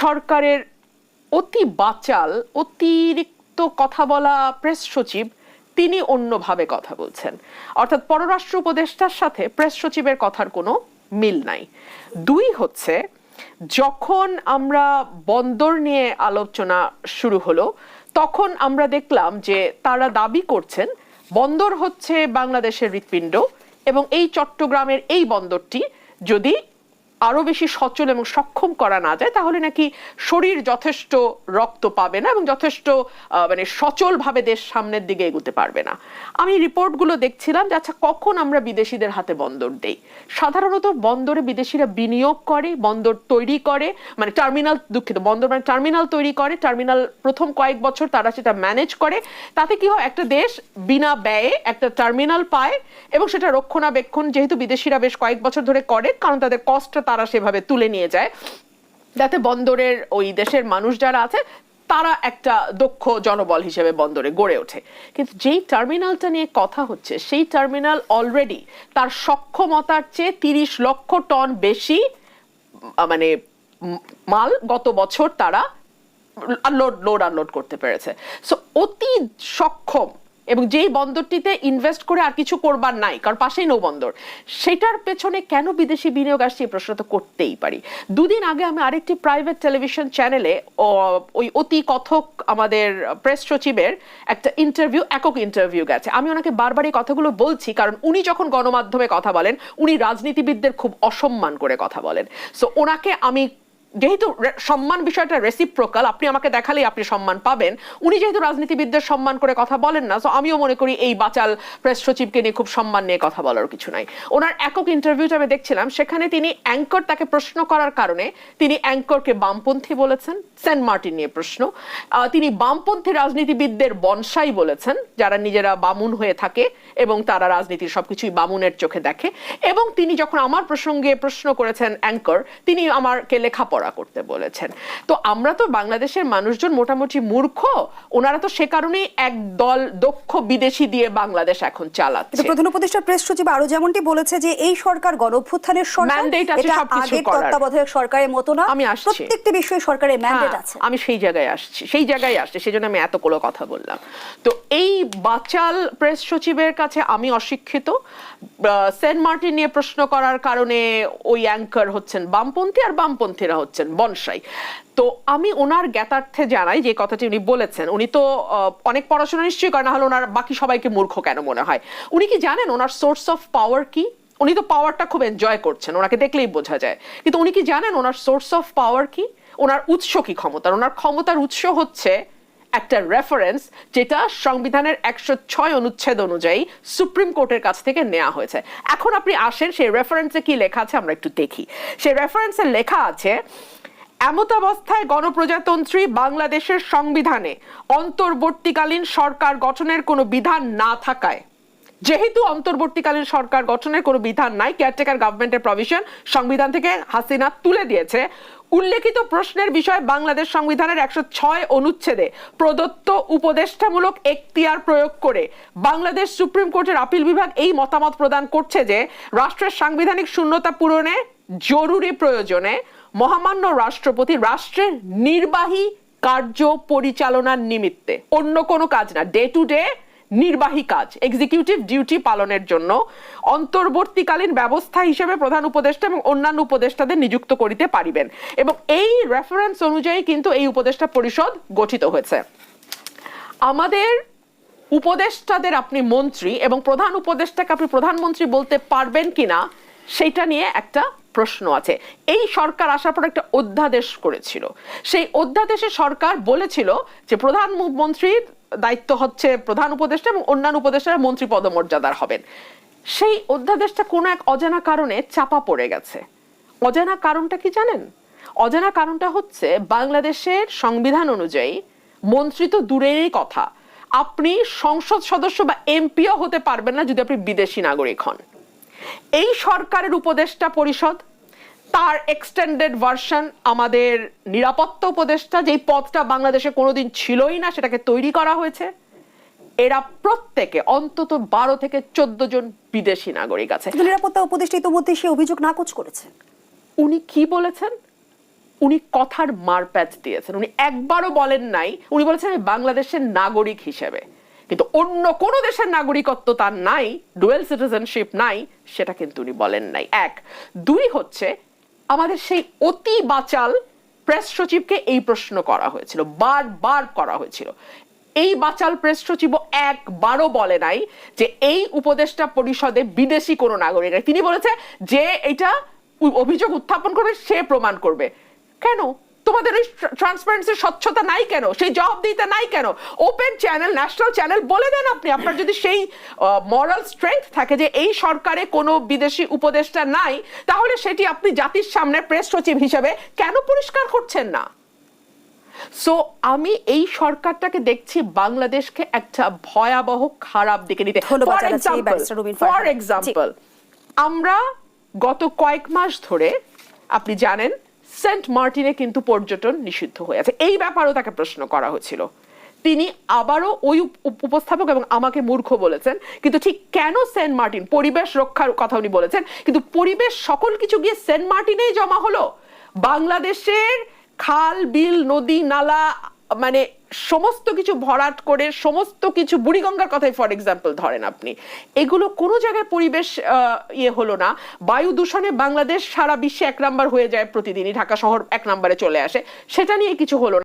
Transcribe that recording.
সরকারের অতি বাচাল, অতিরিক্ত কথা বলা প্রেস সচিব, তিনি অন্যভাবে কথা বলছেন। অর্থাৎ পররাষ্ট্র উপদেষ্টার সাথে প্রেস সচিবের কথার কোনো মিল নাই। দুই হচ্ছে, যখন আমরা বন্দর নিয়ে আলোচনা শুরু হলো, তখন আমরা দেখলাম যে তারা দাবি করছেন, বন্দর হচ্ছে বাংলাদেশের হৃৎপিণ্ড এবং এই চট্টগ্রামের এই বন্দরটি যদি আরও বেশি সচল এবং সক্ষম করা না যায়, তাহলে নাকি শরীর যথেষ্ট রক্ত পাবে না এবং যথেষ্ট মানে সচলভাবে দেশ সামনের দিকে এগোতে পারবে না। আমি রিপোর্টগুলো দেখছিলাম যে আচ্ছা কখন আমরা বিদেশিদের হাতে বন্দর দেই? সাধারণত বন্দরে বিদেশিরা বিনিয়োগ করে, বন্দর তৈরি করে মানে টার্মিনাল দুঃখিত, বন্দর মানে টার্মিনাল তৈরি করে, টার্মিনাল প্রথম কয়েক বছর তারা সেটা ম্যানেজ করে। তাতে কি হয়, একটা দেশ বিনা ব্যয়ে একটা টার্মিনাল পায় এবং সেটা রক্ষণাবেক্ষণ, যেহেতু বিদেশিরা বেশ কয়েক বছর ধরে করে, কারণ তাদের কষ্টটা তারা সেভাবে তুলে নিয়ে যায়। যাতে বন্দরের ওই দেশের মানুষ যারা আছে, তারা একটা দক্ষ জনবল হিসেবে বন্দরে গড়ে ওঠে। কিন্তু যেই টার্মিনালটা নিয়ে কথা হচ্ছে, সেই টার্মিনাল অলরেডি তার সক্ষমতার চেয়ে তিরিশ লক্ষ টন বেশি মানে মাল গত বছর তারা আনলোড লোড আনলোড করতে পেরেছে। সো অতি সক্ষম এবং যেই বন্দরটিতে ইনভেস্ট করে আর কিছু করবার নাই, কারণ পাশেই নৌবন্দর সেটার পেছনে কেন বিদেশি বিনিয়োগ আসছে এই প্রশ্ন তো করতেই পারি। দুদিন আগে আমি আরেকটি প্রাইভেট টেলিভিশন চ্যানেলে ওই অতি কথক আমাদের প্রেস সচিবের একটা ইন্টারভিউ একক ইন্টারভিউ গেছে। আমি ওনাকে বারবার এই কথাগুলো বলছি, কারণ উনি যখন গণমাধ্যমে কথা বলেন, উনি রাজনীতিবিদদের খুব অসম্মান করে কথা বলেন। সো ওনাকে আমি যেহেতু সম্মান বিষয়টা রেসিপ্রোকাল আপনি আমাকে দেখালেই আপনি সম্মান পাবেন। উনি যেহেতু রাজনীতিবিদদের সম্মান করে কথা বলেন না তো আমিও মনে করি এই বাচাল প্রেস সচিবকে নিয়ে খুব সম্মান নিয়ে কথা বলার কিছু নাই। ওনার একক ইন্টারভিউটা আমি দেখছিলাম, সেখানে তিনি অ্যাঙ্কর তাকে প্রশ্ন করার কারণে তিনি অ্যাঙ্করকে বামপন্থী বলেছেন, সেন্ট মার্টিন নিয়ে প্রশ্ন। তিনি বামপন্থী রাজনীতিবিদদের বনসাই বলেছেন, যারা নিজেরা বামুন হয়ে থাকে এবং তারা রাজনীতির সবকিছুই বামুনের চোখে দেখে। এবং তিনি যখন আমার প্রসঙ্গে প্রশ্ন করেছেন অ্যাঙ্কর তিনি আমারকে লেখাপড়া করতে বলেছেন। তো আমরা তো বাংলাদেশের মানুষজন মোটামুটি মূর্খ ওনারা তো সে কারণেই এক দল দক্ষ বিদেশি দিয়ে বাংলাদেশ এখন চালাচ্ছে। প্রধান উপদেষ্টা প্রেস সচিব আরও যেমনটি বলেছে যে এই সরকার গণঅভ্যুত্থানের সরকার এটা আগের তত্ত্বাবধায়ক সরকারের মতো না। আমি আসছি। প্রত্যেকটি বিষয়ে সরকারের ম্যান্ডেট আছে। আমি সেই জায়গায় আসছি সেই জায়গায় আসছি সেই জন্য আমি এতগুলো কথা বললাম। তো এই বাচাল প্রেস সচিবের কাছে আমি অশিক্ষিত। সেন্ট মার্টিন নিয়ে প্রশ্ন করার কারণে ওই অ্যাঙ্কার হচ্ছেন বামপন্থী আর বামপন্থীরা হচ্ছেন বনসাই। তো আমি ওনার জ্ঞাতার্থে জানাই যে কথাটি উনি বলেছেন। উনি তো অনেক পড়াশোনা নিশ্চয়ই করেন হলে ওনার বাকি সবাইকে মূর্খ কেন মনে হয়? উনি কি জানেন ওনার সোর্স অফ পাওয়ার কি? উনি তো পাওয়ারটা খুব এনজয় করছেন, ওনাকে দেখলেই বোঝা যায়। কিন্তু উনি কি জানেন ওনার সোর্স অফ পাওয়ার কি? ওনার উৎস কি ক্ষমতার? ওনার ক্ষমতার উৎস হচ্ছে একটা রেফারেন্স যেটা সংবিধানের একশো ছয় অনুচ্ছেদ অনুযায়ী সুপ্রিম কোর্টের কাছ থেকে নেওয়া হয়েছে। এখন আপনি আসেন, সেই রেফারেন্সে কি লেখা আছে আমরা একটু দেখি। সেই রেফারেন্সে লেখা আছে এমত অবস্থায় গণপ্রজাতন্ত্রী বাংলাদেশের সংবিধানে অন্তর্বর্তীকালীন সরকার গঠনের কোনো বিধান না থাকায়, যেহেতু অন্তর্বর্তীকালীন সরকার গঠনের কোনো বিধান নাই কেয়ারটেকার গভর্নমেন্টের প্রভিশন সংবিধান থেকে হাসিনা তুলে দিয়েছে উল্লেখিত প্রশ্নের বিষয়ে বাংলাদেশ সংবিধানের একশো ছয় অনুচ্ছেদে প্রদত্ত উপদেষ্টামূলক এখতিয়ার প্রয়োগ করে বাংলাদেশ সুপ্রিম কোর্টের আপিল বিভাগ এই মতামত প্রদান করছে যে রাষ্ট্রের সাংবিধানিক শূন্যতা পূরণে জরুরি প্রয়োজনে মহামান্য রাষ্ট্রপতি রাষ্ট্রের নির্বাহী কার্য পরিচালনার নিমিত্তে। অন্য কোনো কাজ না। ডে টু ডে নির্বাহী কাজ এক্সিকিউটিভ ডিউটি পালনের জন্য অন্তর্বর্তীকালীন ব্যবস্থা হিসেবে প্রধান উপদেষ্টা এবং অন্যান্য উপদেষ্টাদের নিযুক্ত করিতে পারিবেন। এবং এই রেফারেন্স অনুযায়ী কিন্তু এই উপদেষ্টা পরিষদ গঠিত হয়েছে। আমাদের উপদেষ্টাদের আপনি মন্ত্রী এবং প্রধান উপদেষ্টাকে আপনি প্রধানমন্ত্রী বলতে পারবেন কিনা, সেটা নিয়ে একটা প্রশ্ন আছে। এই সরকার আসার পর একটা অধ্যাদেশ করেছিল। সেই অধ্যাদেশে সরকার বলেছিল যে প্রধানমন্ত্রীর দায়িত্ব হচ্ছে প্রধান উপদেষ্টা এবং অন্যান্য উপদেষ্টারা মন্ত্রী পদমর্যাদার হবেন। সেই অধ্যাদেশটা কোনো এক অজানা কারণে চাপা পড়ে গেছে। অজানা কারণটা কি জানেন? অজানা কারণটা হচ্ছে বাংলাদেশের সংবিধান অনুযায়ী মন্ত্রী তো দূরেরই কথা। আপনি সংসদ সদস্য বা এমপিও হতে পারবেন না যদি আপনি বিদেশি নাগরিক হন। এই সরকারের উপদেষ্টা পরিষদ তার এক্সটেন্ডেড ভার্সন আমাদের নিরাপত্তা উপদেষ্টা যেই পদটা বাংলাদেশে কোনোদিন ছিলই না সেটাকে তৈরি করা হয়েছে। এরা প্রত্যেকে অন্তত বারো থেকে চোদ্দ জন বিদেশি নাগরিক আছে। নিরাপত্তা উপদেষ্টা ইতিমধ্যে সে অভিযোগ নাকচ করেছে। উনি কি বলেছেন? উনি কথার মারপ্যাচ দিয়েছেন। উনি একবারও বলেন নাই উনি বলেছেন আমি বাংলাদেশের নাগরিক হিসেবে। কিন্তু অন্য কোন দেশের নাগরিকত্ব তার নাই ডুয়েল সিটিজেনশিপ নাই সেটা কিন্তু উনি বলেন নাই। এক। দুই হচ্ছে আমাদের সেই অতি বাচাল প্রেস সচিবকে এই প্রশ্ন করা হয়েছিল, বারবার করা হয়েছিল। এই বাচাল প্রেস সচিব একবারও বলে নাই যে এই উপদেষ্টা পরিষদে বিদেশি কোনো নাগরিক। তিনি বলেছে যে এটা অভিযোগ উত্থাপন করবে, সে প্রমাণ করবে। কেন? তোমাদের ওই ট্রান্সপারেন্সি স্বচ্ছতা নাই কেন? সেই জবাবদিহিতা নাই কেন? ওপেন চ্যানেল ন্যাশনাল চ্যানেল বলে দেন আপনি। আপনার যদি সেই মরাল স্ট্রেংথ থাকে যে এই সরকারে কোনো বিদেশি উপদেষ্টা নাই তাহলে সেটি আপনি জাতির সামনে প্রেস সচিব হিসেবে কেন পরিষ্কার করছেন না? সো আমি এই সরকারটাকে দেখছি বাংলাদেশকে একটা ভয়াবহ খারাপ দিকে নিতে। ফর এক্সাম্পল আমরা গত কয়েক মাস ধরে আপনি জানেন সেন্ট মার্টিনে কিন্তু পর্যটন নিষিদ্ধ হয়ে আছে। এই ব্যাপারেও তাকে প্রশ্ন করা হয়েছিল। তিনি আবারও ওই উপ- উপ- উপস্থাপক এবং আমাকে মূর্খ বলেছেন। কিন্তু ঠিক কেন সেন্ট মার্টিন? পরিবেশ রক্ষার কথা উনি বলেছেন। কিন্তু পরিবেশ সকল কিছু গিয়ে সেন্ট মার্টিনেই জমা হলো। বাংলাদেশের খাল, বিল, নদী, নালা মানে সমস্ত কিছু ভরাট করে, সমস্ত কিছু বুড়িগঙ্গার কথাই ফর এক্সাম্পল ধরেন আপনি। এগুলো কোনো জায়গায় পরিবেশ ইয়ে হলো না। বায়ু দূষণে বাংলাদেশ সারা বিশ্বে এক নাম্বার হয়ে যায় প্রতিদিনই, ঢাকা শহর এক নাম্বারে চলে আসে। সেটা নিয়ে কিছু হলো না।